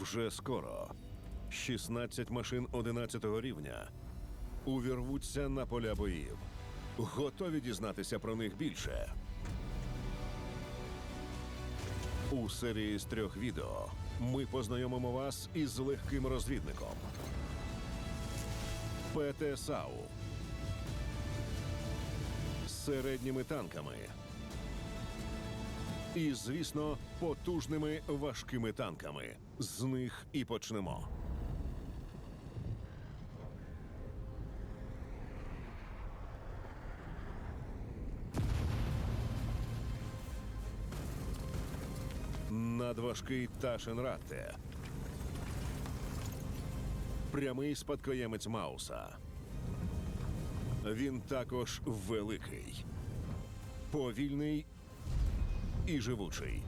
Вже скоро 16 машин 11 рівня увірвуться на поля боїв. Готові дізнатися про них більше. У серії з трьох відео ми познайомимо вас із легким розвідником. ПТ-САУ середніми танками. І, звісно, потужними важкими танками. З них і почнемо. Надважкий Ташенратте. Прямий спадкоємець Мауса. Він також великий, повільний і живучий.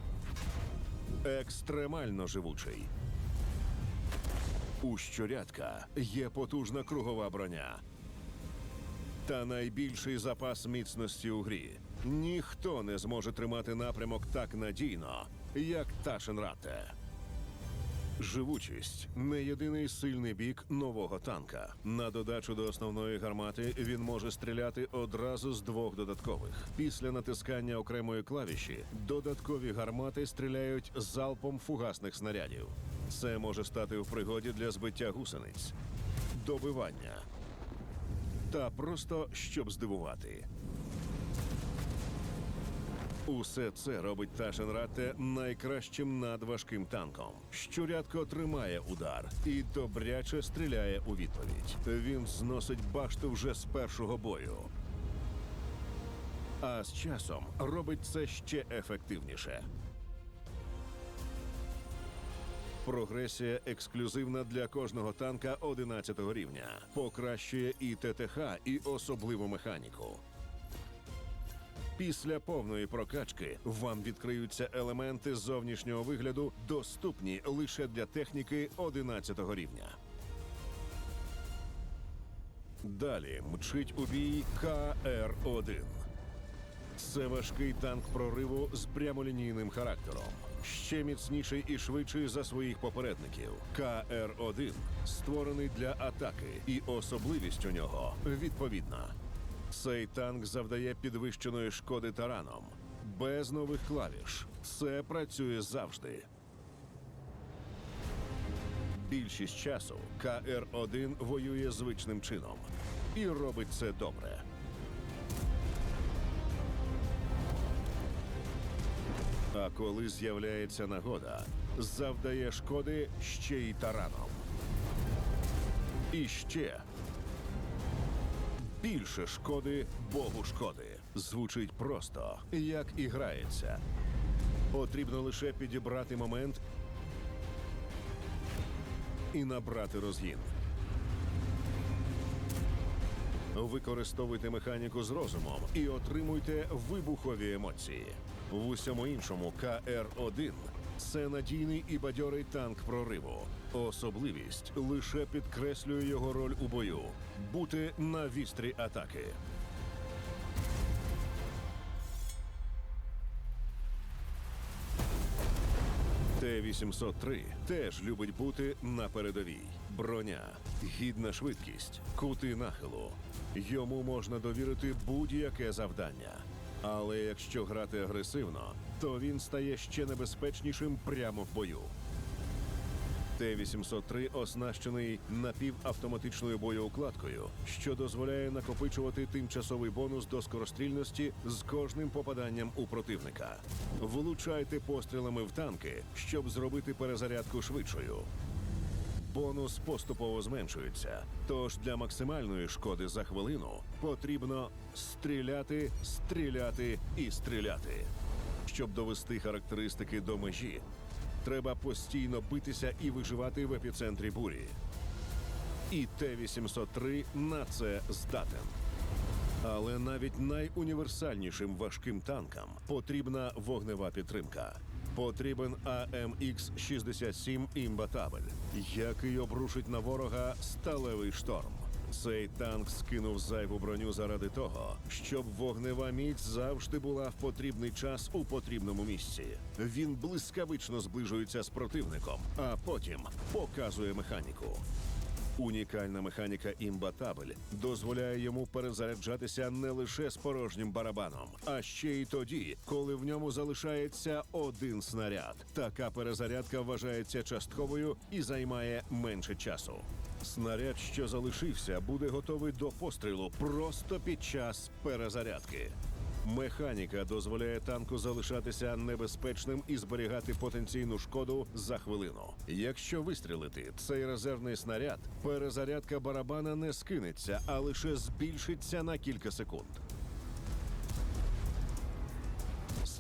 Екстремально живучий. У щурятка є потужна кругова броня. Та найбільший запас міцності у грі. Ніхто не зможе тримати напрямок так надійно, як Ташенрате. Живучість не єдиний сильний бік нового танка. На додачу до основної гармати він може стріляти одразу з двох додаткових. Після натискання окремої клавіші додаткові гармати стріляють залпом фугасних снарядів. Це може стати в пригоді для збиття гусениць, добивання та просто щоб здивувати. Усе це робить Ташенратте найкращим надважким танком. Щурятко тримає удар і добряче стріляє у відповідь. Він зносить башту вже з першого бою. А з часом робить це ще ефективніше. Прогресія ексклюзивна для кожного танка 11 рівня. Покращує і ТТХ, і особливу механіку. Після повної прокачки вам відкриються елементи зовнішнього вигляду, доступні лише для техніки 11 рівня. Далі мчить у бій КР-1. Це важкий танк прориву з прямолінійним характером. Ще міцніший і швидший за своїх попередників. КР-1 створений для атаки, і особливість у нього відповідна. Цей танк завдає підвищеної шкоди тараном. Без нових клавіш. Це працює завжди. Більшість часу КР-1 воює звичним чином і робить це добре. А коли з'являється нагода, завдає шкоди ще й тараном. І ще більше шкоди Богу шкоди. Звучить просто, як і грається. Потрібно лише підібрати момент і набрати розгін. Використовуйте механіку з розумом і отримуйте вибухові емоції. В усьому іншому КР-1 це надійний і бадьорий танк прориву. Особливість лише підкреслює його роль у бою бути на вістрі атаки. Т-803 теж любить бути на передовій. Броня, гідна швидкість, кути нахилу. Йому можна довірити будь-яке завдання. Але якщо грати агресивно, то він стає ще небезпечнішим прямо в бою. Т-803 оснащений напівавтоматичною боєукладкою, що дозволяє накопичувати тимчасовий бонус до скорострільності з кожним попаданням у противника. Влучайте пострілами в танки, щоб зробити перезарядку швидшою. Бонус поступово зменшується. Тож для максимальної шкоди за хвилину потрібно стріляти, стріляти і стріляти. Щоб довести характеристики до межі, треба постійно битися і виживати в епіцентрі бурі. І Т-803 на це здатен. Але навіть найуніверсальнішим важким танкам потрібна вогнева підтримка. Потрібен АМХ-67 імбатабель, який обрушить на ворога сталевий шторм. Цей танк скинув зайву броню заради того, щоб вогнева міць завжди була в потрібний час у потрібному місці. Він блискавично зближується з противником, а потім показує механіку. Унікальна механіка імбатабель дозволяє йому перезаряджатися не лише з порожнім барабаном, а ще й тоді, коли в ньому залишається один снаряд. Така перезарядка вважається частковою і займає менше часу. Снаряд, що залишився, буде готовий до пострілу просто під час перезарядки. Механіка дозволяє танку залишатися небезпечним і зберігати потенційну шкоду за хвилину. Якщо вистрілити цей резервний снаряд, перезарядка барабана не скинеться, а лише збільшиться на кілька секунд.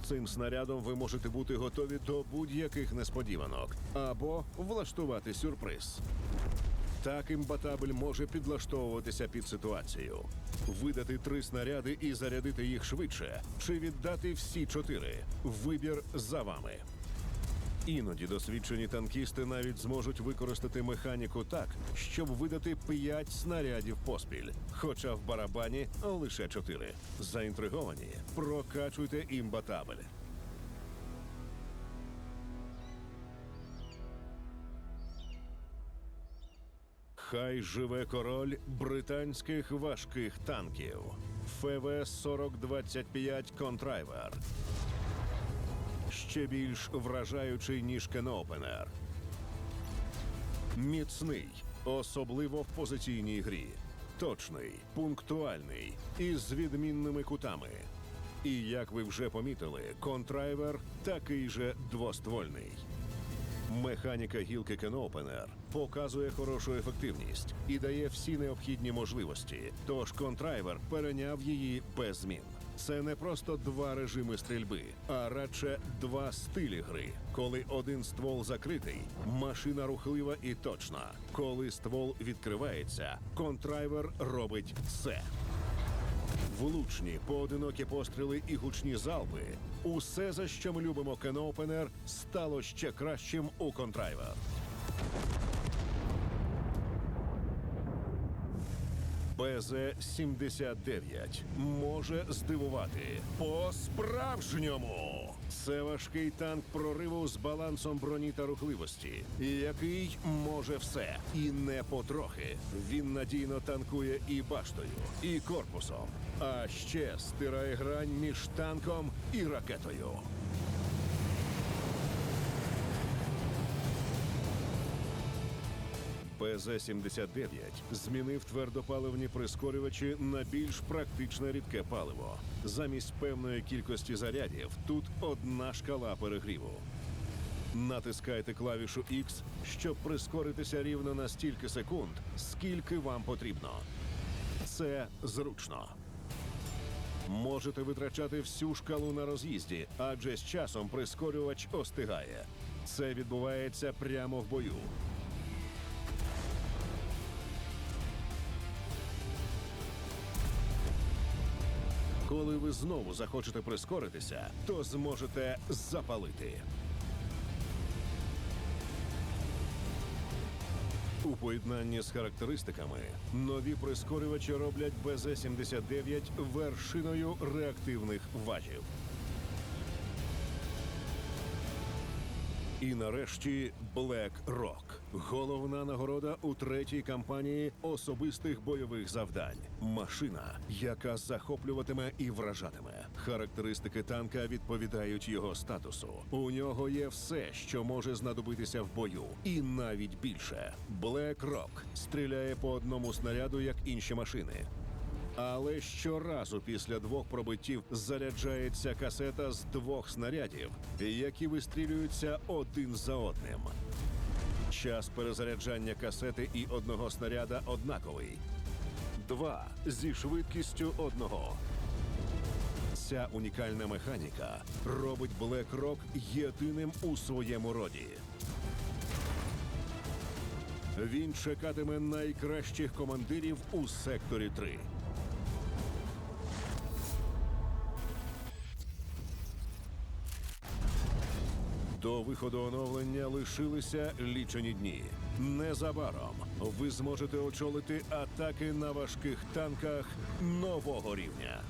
Цим снарядом ви можете бути готові до будь-яких несподіванок або влаштувати сюрприз. Так імбатабель може підлаштовуватися під ситуацію, видати три снаряди і зарядити їх швидше, чи віддати всі чотири. Вибір за вами. Іноді досвідчені танкісти навіть зможуть використати механіку так, щоб видати п'ять снарядів поспіль, хоча в барабані лише чотири. Заінтриговані, прокачуйте імбатабель. Хай живе король британських важких танків. ФВ 4025 Контрайвер. Ще більш вражаючий, ніж Кенопенер. Міцний, особливо в позиційній грі. Точний, пунктуальний і з відмінними кутами. І як ви вже помітили, контрайвер такий же двоствольний. Механіка гілки Кенопенер показує хорошу ефективність і дає всі необхідні можливості. Тож контрайвер перейняв її без змін. Це не просто два режими стрільби, а радше два стилі гри. Коли один ствол закритий, машина рухлива і точна. Коли ствол відкривається, контрайвер робить це. Влучні, поодинокі постріли і гучні залпи. Усе, за що ми любимо Кенопенер, стало ще кращим у контрайва. БЗ-79 може здивувати по-справжньому. Це важкий танк прориву з балансом броні та рухливості, який може все і не потрохи. Він надійно танкує і баштою, і корпусом, а ще стирає грань між танком і ракетою. ПЗ-79 змінив твердопаливні прискорювачі на більш практичне рідке паливо. Замість певної кількості зарядів тут одна шкала перегріву. Натискайте клавішу X, щоб прискоритися рівно на стільки секунд, скільки вам потрібно. Це зручно. Можете витрачати всю шкалу на роз'їзді, адже з часом прискорювач остигає. Це відбувається прямо в бою. Коли ви знову захочете прискоритися, то зможете запалити. У поєднанні з характеристиками нові прискорювачі роблять БЗ-79 вершиною реактивних важів. І нарешті Black Rock. Головна нагорода у третій кампанії особистих бойових завдань. Машина, яка захоплюватиме і вражатиме. Характеристики танка відповідають його статусу. У нього є все, що може знадобитися в бою, і навіть більше. Black Rock стріляє по одному снаряду, як інші машини. Але щоразу після двох пробиттів заряджається касета з двох снарядів, які вистрілюються один за одним. Час перезаряджання касети і одного снаряда однаковий. Два зі швидкістю одного. Ця унікальна механіка робить Black Rock єдиним у своєму роді. Він чекатиме найкращих командирів у секторі 3. До виходу оновлення лишилися лічені дні. Незабаром ви зможете очолити атаки на важких танках нового рівня.